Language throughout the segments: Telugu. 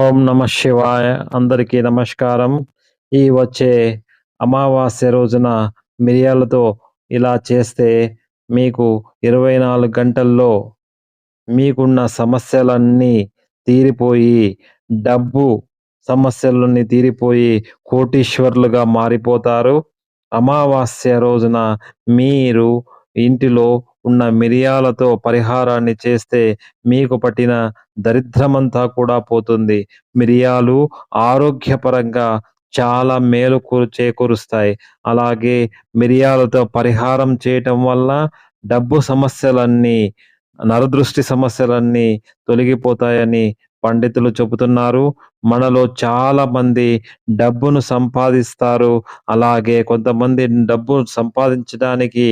ఓం నమ శివాయ. అందరికీ నమస్కారం. ఈ వచ్చే అమావాస్య రోజున మిరియాలతో ఇలా చేస్తే మీకు ఇరవై నాలుగు గంటల్లో మీకున్న సమస్యలన్నీ తీరిపోయి డబ్బు సమస్యలన్నీ తీరిపోయి కోటీశ్వర్లుగా మారిపోతారు. అమావాస్య రోజున మీరు ఇంటిలో ఉన్న మిరియాలతో పరిహారాన్ని చేస్తే మీకు పట్టిన దరిద్రమంతా కూడా పోతుంది. మిరియాలు ఆరోగ్యపరంగా చాలా మేలు చేకూరుస్తాయి. అలాగే మిరియాలతో పరిహారం చేయటం వల్ల డబ్బు సమస్యలన్నీ నరదృష్టి సమస్యలన్నీ తొలగిపోతాయని పండితులు చెబుతున్నారు మనలో చాలా మంది డబ్బును సంపాదిస్తారు. అలాగే కొంతమంది డబ్బు సంపాదించడానికి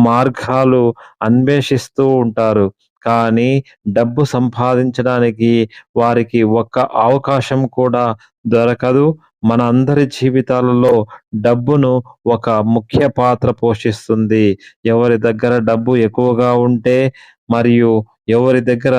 మార్గాలు అన్వేషిస్తూ ఉంటారు. కానీ డబ్బు సంపాదించడానికి వారికి ఒక్క అవకాశం కూడా దొరకదు. మన అందరి జీవితాలలో డబ్బును ఒక ముఖ్య పాత్ర పోషిస్తుంది. ఎవరి దగ్గర డబ్బు ఎక్కువగా ఉంటే మరియు ఎవరి దగ్గర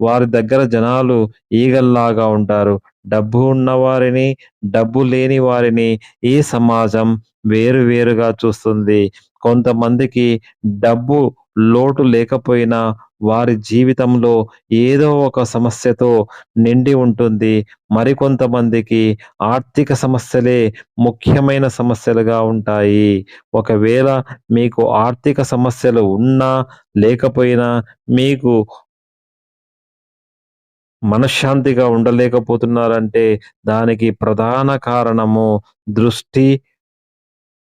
వారి దగ్గర జనాలు ఈగల్లాగా ఉంటారు. డబ్బు ఉన్నవారిని డబ్బు లేని వారిని ఈ సమాజం వేరు వేరుగా చూస్తుంది. కొంతమందికి డబ్బు లోటు లేకపోయినా వారి జీవితంలో ఏదో ఒక సమస్యతో నిండి ఉంటుంది. మరికొంతమందికి ఆర్థిక సమస్యలే ముఖ్యమైన సమస్యలుగా ఉంటాయి. ఒకవేళ మీకు ఆర్థిక సమస్యలు ఉన్నా లేకపోయినా మీకు మనశ్శాంతిగా ఉండలేకపోతున్నారంటే దానికి ప్రధాన కారణము దృష్టి.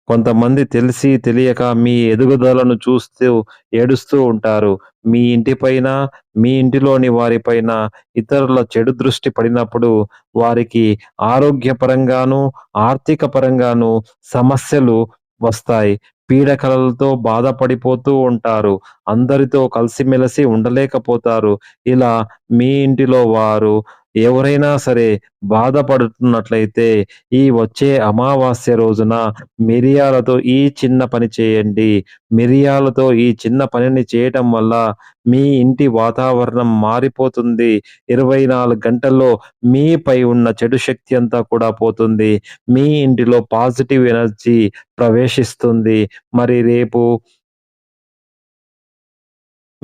కొంతమంది తెలిసి తెలియక మీ ఎదుగుదలను చూస్తూ ఏడుస్తూ ఉంటారు. మీ ఇంటిపైన మీ ఇంటిలోని వారిపైన ఇతరుల చెడు దృష్టి పడినప్పుడు వారికి ఆరోగ్యపరంగాను ఆర్థిక పరంగాను సమస్యలు వస్తాయి. పీడకలలతో బాధపడిపోతూ ఉంటారు. అందరితో కలిసిమెలిసి ఉండలేకపోతారు. ఇలా మీ ఇంటిలో వారు ఎవరైనా సరే బాధపడుతున్నట్లయితే ఈ వచ్చే అమావాస్య రోజున మిరియాలతో ఈ చిన్న పని చేయండి. మిరియాలతో ఈ చిన్న పనిని చేయటం వల్ల మీ ఇంటి వాతావరణం మారిపోతుంది. ఇరవై నాలుగు గంటల్లో మీపై ఉన్న చెడు శక్తి అంతా కూడా పోతుంది. మీ ఇంటిలో పాజిటివ్ ఎనర్జీ ప్రవేశిస్తుంది. మరి రేపు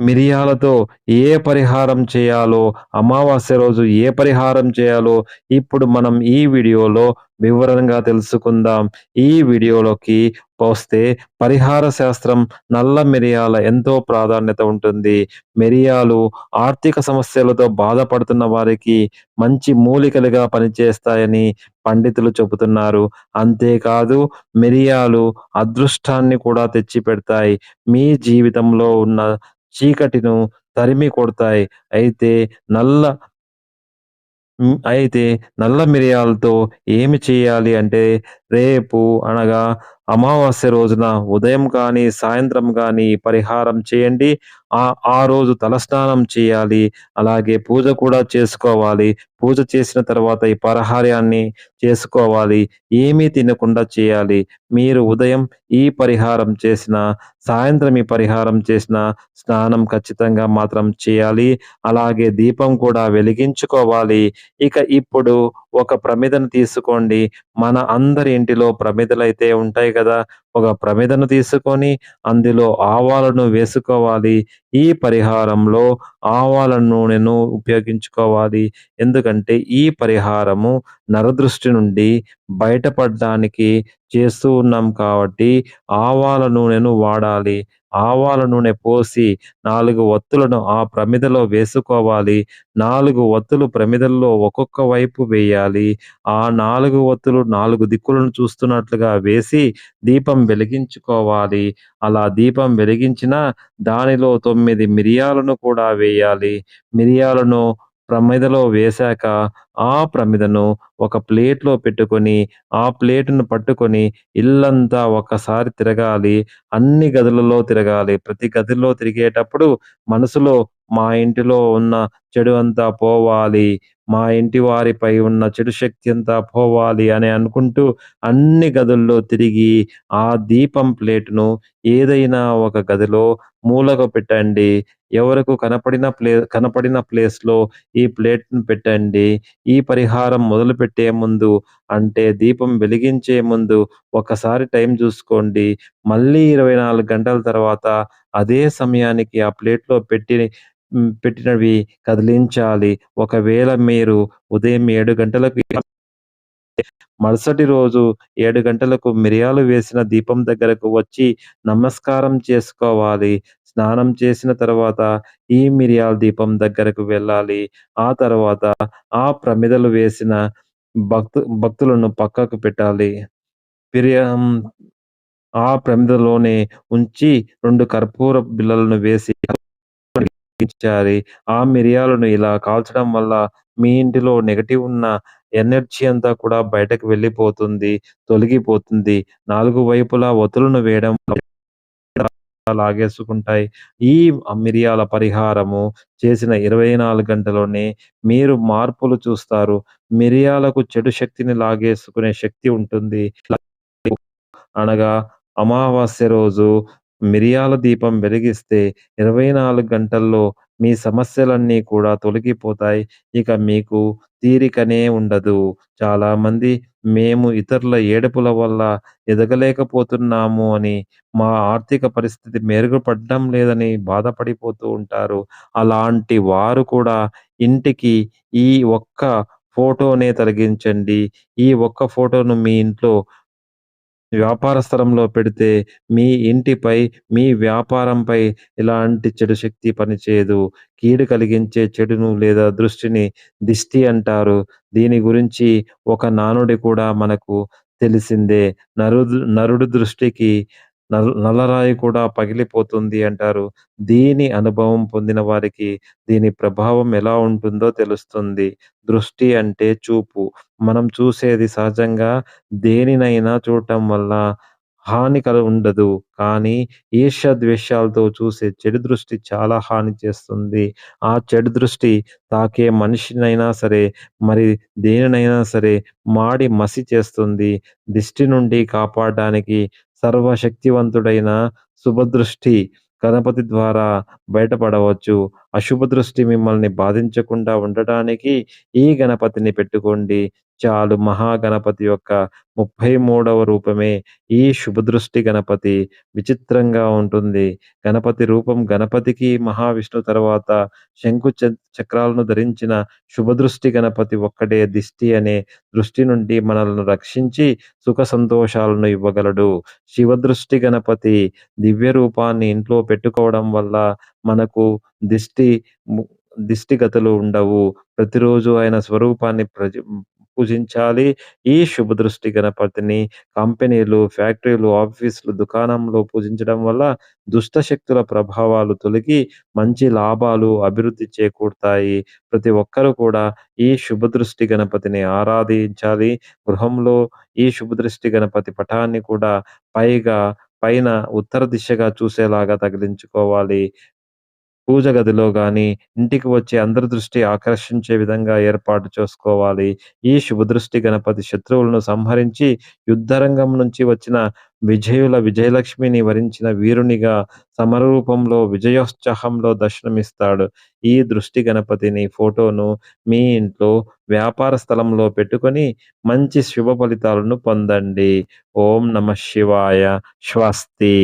మిరియాలతో ఏ పరిహారం చేయాలో అమావాస్య రోజు ఏ పరిహారం చేయాలో ఇప్పుడు మనం ఈ వీడియోలో వివరంగా తెలుసుకుందాం. ఈ వీడియోలోకి పోస్తే పరిహార శాస్త్రం నల్ల మిరియాల ఎంతో ప్రాధాన్యత ఉంటుంది. మిరియాలు ఆర్థిక సమస్యలతో బాధపడుతున్న వారికి మంచి మూలికలుగా పనిచేస్తాయని పండితులు చెబుతున్నారు. అంతేకాదు మిరియాలు అదృష్టాన్ని కూడా తెచ్చి పెడతాయి మీ జీవితంలో ఉన్న చీకటిను తరిమి కొడతాయి. అయితే నల్ల అయితే నల్ల మిరియాలతో ఏమి చేయాలి అంటే రేపు అనగా అమావాస్య రోజున ఉదయం కానీ సాయంత్రం కానీ పరిహారం చేయండి. ఆ ఆ రోజు తలస్నానం చేయాలి. అలాగే పూజ కూడా చేసుకోవాలి. పూజ చేసిన తర్వాత ఈ పరిహారాన్ని చేసుకోవాలి. ఏమీ తినకుండా చేయాలి. మీరు ఉదయం ఈ పరిహారం చేసిన సాయంత్రం ఈ పరిహారం చేసిన స్నానం ఖచ్చితంగా మాత్రం చేయాలి. అలాగే దీపం కూడా వెలిగించుకోవాలి. ఇక ఇప్పుడు ఒక ప్రమిదను తీసుకోండి. మన అందరి ఇంటిలో ప్రమిదలు అయితే ఉంటాయి కదా. ఒక ప్రమిదను తీసుకొని అందులో ఆవాలను వేసుకోవాలి. ఈ పరిహారంలో ఆవాల నూనెను ఉపయోగించుకోవాలి. ఎందుకంటే ఈ పరిహారము నరదృష్టి నుండి బయటపడడానికి చేస్తూ ఉన్నాం కాబట్టి ఆవాల నూనెను వాడాలి. ఆవాల నూనె పోసి నాలుగు ఒత్తులను ఆ ప్రమిదలో వేసుకోవాలి. నాలుగు ఒత్తులు ప్రమిదల్లో ఒక్కొక్క వైపు వేయాలి. ఆ నాలుగు ఒత్తులు నాలుగు దిక్కులను చూస్తున్నట్లుగా వేసి దీపం వెలిగించుకోవాలి. అలా దీపం వెలిగించిన దానిలో తొమ్మిది మిరియాలను కూడా వేయాలి. మిరియాలను ప్రమిదలో వేశాక ఆ ప్రమిదను ఒక ప్లేట్లో పెట్టుకొని ఆ ప్లేటును పట్టుకొని ఇల్లంతా ఒకసారి తిరగాలి. అన్ని గదులలో తిరగాలి. ప్రతి గదిలో తిరిగేటప్పుడు మనసులో మా ఇంటిలో ఉన్న చెడు అంతా పోవాలి. మా ఇంటి వారిపై ఉన్న చెడు శక్తి అంతా పోవాలి అని అనుకుంటూ అన్ని గదుల్లో తిరిగి ఆ దీపం ప్లేటును ఏదైనా ఒక గదిలో మూలకు పెట్టండి. ఎవరకు కనపడిన ప్లే కనపడిన ప్లేస్‌లో ఈ ప్లేట్ను పెట్టండి. ఈ పరిహారం మొదలుపెట్టే ముందు అంటే దీపం వెలిగించే ముందు ఒకసారి టైం చూసుకోండి మళ్ళీ 24 గంటల తర్వాత అదే సమయానికి ఆ ప్లేట్‌లో పెట్టి పెట్టినవి కదిలించాలి. ఒకవేళ మీరు ఉదయం ఏడు గంటలకు మరుసటి రోజు ఏడు గంటలకు మిరియాలు వేసిన దీపం దగ్గరకు వచ్చి నమస్కారం చేసుకోవాలి. స్నానం చేసిన తర్వాత ఈ మిరియాల దీపం దగ్గరకు వెళ్ళాలి. ఆ తర్వాత ఆ ప్రమిదలు వేసిన భక్తు భక్తులను పక్కకు పెట్టాలి. పిరియం ఆ ప్రమిదలోనే ఉంచి రెండు కర్పూర బిళ్ళలను వేసి ఆ మిరియాలను ఇలా కాల్చడం వల్ల మీ ఇంటిలో నెగటివ్ ఉన్న ఎనర్జీ అంతా కూడా బయటకు వెళ్ళిపోతుంది. తొలగిపోతుంది. నాలుగు వైపులా ఒత్తులను వేయడం లాగేసుకుంటాయి. ఈ మిరియాల పరిహారము చేసిన 24 గంటలోనే మీరు మార్పులు చూస్తారు. మిరియాలకు చెడు శక్తిని లాగేసుకునే శక్తి ఉంటుంది. అనగా అమావాస్య రోజు మిరియాల దీపం వెలిగిస్తే 24 గంటల్లో మీ సమస్యలన్నీ కూడా తొలగిపోతాయి. ఇక మీకు తీరికనే ఉండదు. చాలామంది మేము ఇతరుల ఏడుపుల వల్ల ఎదగలేకపోతున్నాము అని, మా ఆర్థిక పరిస్థితి మెరుగుపడడం లేదని బాధపడిపోతూ ఉంటారు. అలాంటి వారు కూడా ఇంటికి ఈ ఒక్క ఫోటోనే తొలగించండి. ఈ ఒక్క ఫోటోను మీ ఇంట్లో వ్యాపార స్థలంలో పెడితే మీ ఇంటిపై, మీ వ్యాపారంపై ఎలాంటి చెడు శక్తి పనిచేయదు. కీడు కలిగించే చెడును లేదా దృష్టిని దిష్టి అంటారు. దీని గురించి ఒక నానుడి కూడా మనకు తెలిసిందే. నరుదు నరుడి దృష్టికి నల్లరాయి కూడా పగిలిపోతుంది అంటారు. దీని అనుభవం పొందిన వారికి దీని ప్రభావం ఎలా ఉంటుందో తెలుస్తుంది. దృష్టి అంటే చూపు. మనం చూసేది సహజంగా దేనినైనా చూడటం వల్ల హాని కల ఉండదు. కానీ ఈర్ష్య, ద్వేషాలతో చూసే చెడు దృష్టి చాలా హాని చేస్తుంది. ఆ చెడు దృష్టి తాకే మనిషినైనా సరే, మరి దేనినైనా సరే మాడి మసి చేస్తుంది. దిష్టి నుండి కాపాడడానికి సర్వశక్తివంతుడైన శుభదృష్టి గణపతి ద్వారా బయటపడవచ్చు. అశుభ దృష్టి మిమ్మల్ని బాధించకుండా ఉండటానికి ఈ గణపతిని పెట్టుకోండి చాలు. మహాగణపతి యొక్క 33వ రూపమే ఈ శుభదృష్టి గణపతి. విచిత్రంగా ఉంటుంది. గణపతి రూపం గణపతికి, మహావిష్ణు తర్వాత శంకు చ చక్రాలను ధరించిన శుభదృష్టి గణపతి ఒక్కడే దిష్టి అనే దృష్టి నుండి మనల్ని రక్షించి సుఖ సంతోషాలను ఇవ్వగలడు. శివదృష్టి గణపతి దివ్య రూపాన్ని ఇంట్లో పెట్టుకోవడం వల్ల మనకు దిష్టి దిష్టిగతులు దిష్టి గతులు ఉండవు. ప్రతిరోజు ఆయన స్వరూపాన్ని ప్రజ పూజించాలి. ఈ శుభదృష్టి గణపతిని కంపెనీలు, ఫ్యాక్టరీలు, ఆఫీసులు, దుకాణంలో పూజించడం వల్ల దుష్ట శక్తుల ప్రభావాలు తొలగి మంచి లాభాలు, అభివృద్ధి చేకూరుతాయి. ప్రతి ఒక్కరు కూడా ఈ శుభదృష్టి గణపతిని ఆరాధించాలి. గృహంలో ఈ శుభదృష్టి గణపతి పటాన్ని కూడా పైగా పైన ఉత్తర దిశగా చూసేలాగా తగిలించుకోవాలి. పూజ గదిలో గాని, ఇంటికి వచ్చే అందరి దృష్టి ఆకర్షించే విధంగా ఏర్పాటు చేసుకోవాలి. ఈ శుభదృష్టి గణపతి శత్రువులను సంహరించి యుద్ధరంగం నుంచి వచ్చిన విజయుల విజయలక్ష్మిని వరించిన వీరునిగా సమరూపంలో విజయోత్సాహంలో దర్శనమిస్తాడు. ఈ దృష్టి గణపతిని ఫోటోను మీ ఇంట్లో, వ్యాపార స్థలంలో పెట్టుకొని మంచి శుభ ఫలితాలను పొందండి. ఓం నమ శివాయ. స్వస్తి.